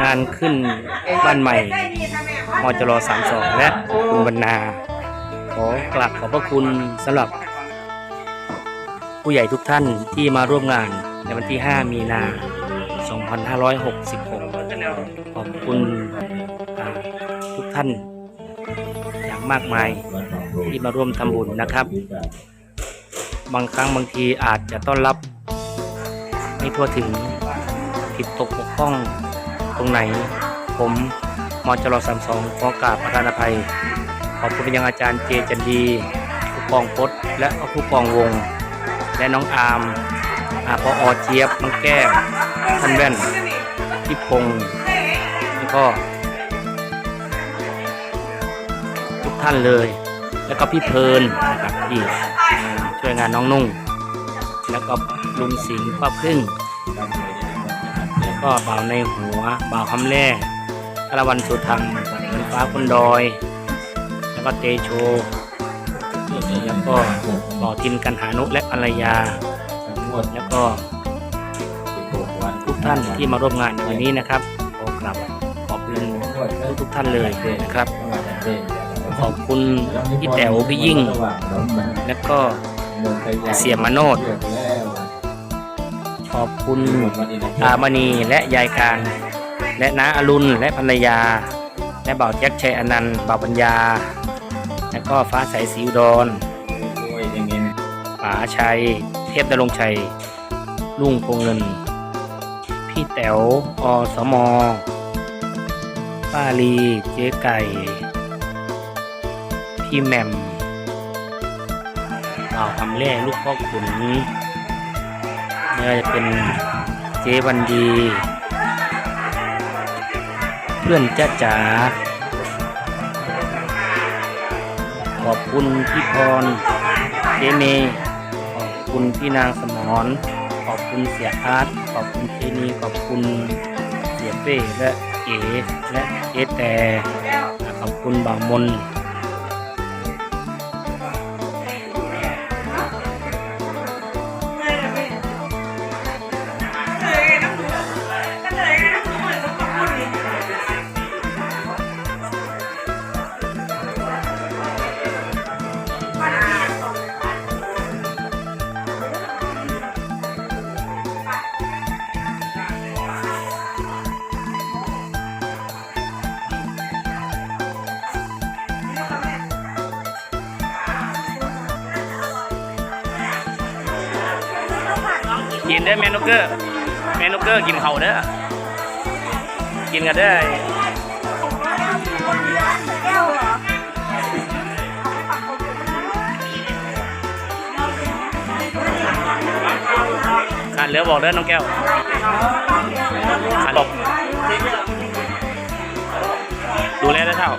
งานขึ้นบ้านใหม่มจร32และคุณบรรณา ขอกราบขอบพระคุณสำหรับ ผู้ใหญ่ทุกท่านที่มาร่วมงานในวันที่ 5 มีนา 2566 ขอบคุณทุกท่าน อย่างมากมายที่มาร่วมทำบุญนะครับ บางครั้งบางทีอาจจะต้อนรับไม่ทั่วถึง ผิดตกบกพร่องตรงไหน ผมมอจรสามสองขอกราบประธานอภัย ขอบคุณไปยังอาจารย์เจจันดีผู้กองพศและผู้กองวง และน้องอาร์มอาปอเจี๊ยบน้องแก้วท่านแว่นพี่พงศ์แล้วก็ ทุกท่านเลย แล้วก็พี่เพลินนะครับที่ช่วยงานน้องนุ่ง แล้วก็ลุงสิงห์ป้าพึ่ง แล้วก็บ่าวในหัวบ่าวคำแร่คารวันสุธรรมเหมือนฟ้าคนดอย แล้วก็เตโชแล้วก็บ่าวทินกันหานุและภรรยาแล้วก็ทุกท่านที่มาร่วมงานในวันนี้นะครับขอกราบขอบคุณทุกท่านเลยนะครับขอบคุณพี่แต๋วพี่ยิ่ง แล้วก็เสียมโนด อบคุณตามณีและยายการ และน้าอรุณและภรรยา และบ่าวแจ็คชัยอนันต์บ่าวปัญญา แล้วก็ฟ้าใสสีอุดรป๋าชัย เทพดำรงชัย ลุงพงเงิน พี่แต๋วอสมป้าลีเจ๊ไก่ พี่แหม่มบ่าวคำแร่ลูกพ่อขุน ว่าจะเป็นเจ๊วันดี เพื่อนจ้าจ๋าขอบคุณพี่พรเจเมขอบคุณพี่นางสมรขอบคุณเสียอาร์ตขอบคุณเจนีขอบคุณเสียเป้และเอ๋และเจแต่ขอบคุณบ่าวมน กินได้อแมนกเกอร์แมนกเกอร์กินเขาวเด้อกินกันได้อขาดเหลือบอกเด้อน้องแก้วขาดบอกดูแลได้เท่า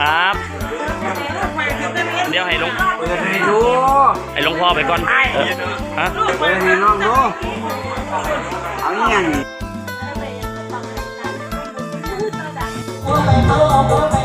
ครับ เดี๋ยวให้ลงเปิดให้ดูให้หลวงพ่อไปก่อนเออฮะเปิดให้น้องดูเอาอยังค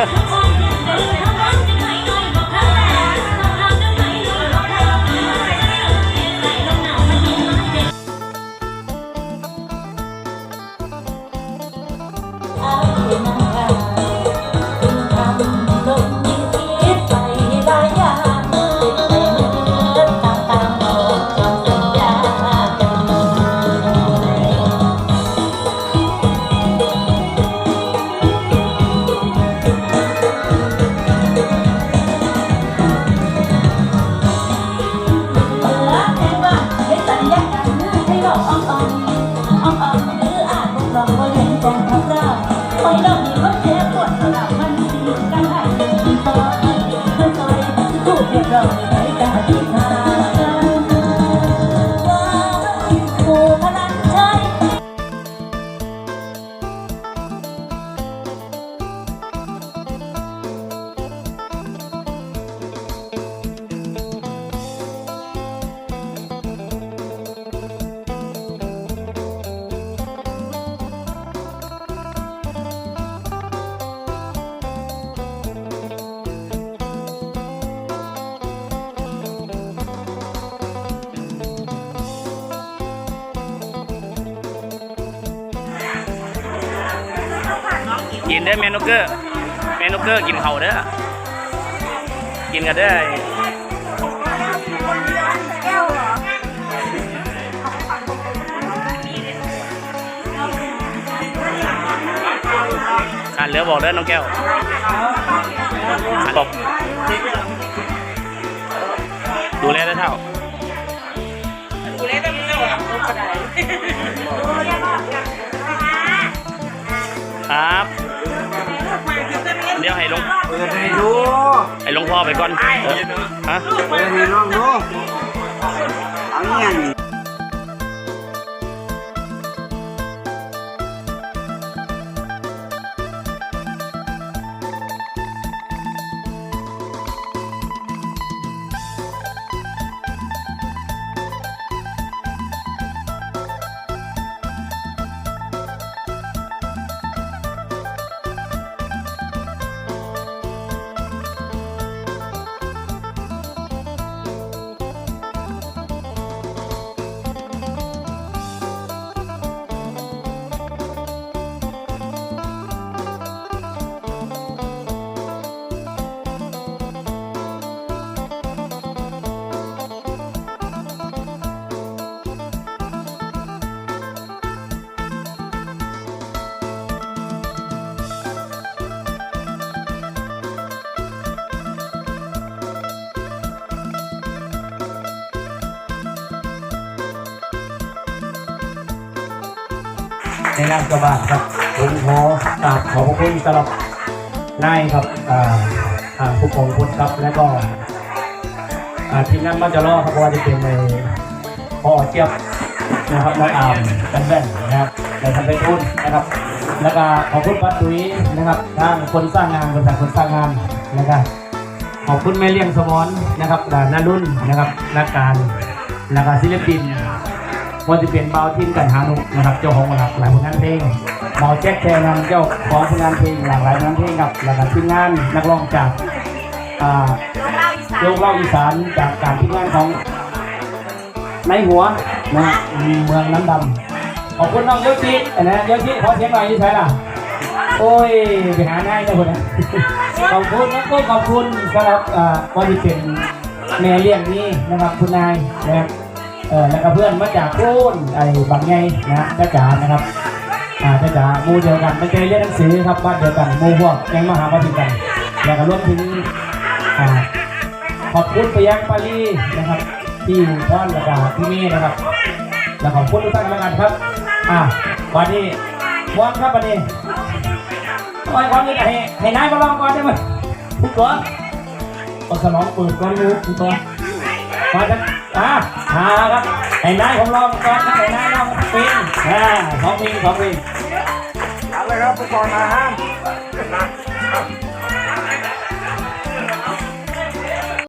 โอ้โห นเด้อเมนูเกอร์เมนูเกอร์กินเขาวเด้อกินกันเด้อขาดเหลือบอกเด้อน้องแก้วขาดบอกดูแลได้เท่าครับ ปิดให้ดูให้ลงพ่อไปก่อนเออฮะ เปิดให้น้องดูเอาอีหยังนี่ ในนามกบาลครับผมขอกราบขอบพระคุณสำหรับนายครับอ่าอ่าผู้กองพุทธครับและก็ทีมงานมาจะรอครับว่าจะเป็นในพ่อเจี๊ยบนะครับน้อยอามกันแว่นนะครับในทำเป็นทุนนะครับ แล้วก็ขอบคุณป้าตุ้ยนะครับทางคนสร้างงานบริษัทคนสร้างงานนะครับขอบคุณแม่เลี้ยงสมอนนะครับนารุ่นนะครับนักการแล้วก็ศิลปิน ว่าจะเป็นเบาทิ้นกันหานุนะครับเจ้าของหลากหลายผลงานเพลงเบาแจ็คแชร์นำเจ้าของผลงานเพลงหลากหลายผลงานเพลงครับแล้วก็ทีมงานนักร้องจากอ่าโลกเล่าอีสานจากการทีมงานของในหัวนะเมืองน้ำดำขอบคุณน้องโยชินะโยชิขอเสียงหน่อยที่ใช่ล่ะโอ้ยไปหาง่ายนะคนนะขอบคุณนะก็ขอบคุณสำหรับอ่าว่าที่เป็นแม่เลี้ยงนี่นะครับคุณนายนะครับ เออแล้วก็เพื่อนมาจากพูนไอ้บางไงนะจ้าจ๋านะครับอ่าจ้าจ๋าหมู่เดียวกันไม่ใช่เรียนหนังสือครับบ้านเดียวกันหมู่พวกยังมาหามาถึงกันแล้วก็รวมถึงอ่าขอบคุณไปยังปารีนะครับที่พ่อนแล้วก็ที่นี่นะครับ แล้วขอบคุณทุกท่านแล้วกันครับ อ่าวันนี้วอนครับวันนี้โอ้ยวันนี้ให้ให้นายมาลองก่อนได้ไหมทุกคนเอาสมองเปิดก่อนรู้ทุกคนมาจากอ่า หาครับไอ้นายผมลองก่อนนะไอ้นายลองปินอ่าสองปีสองปีเอาเลยครับไปก่อนมาฮะ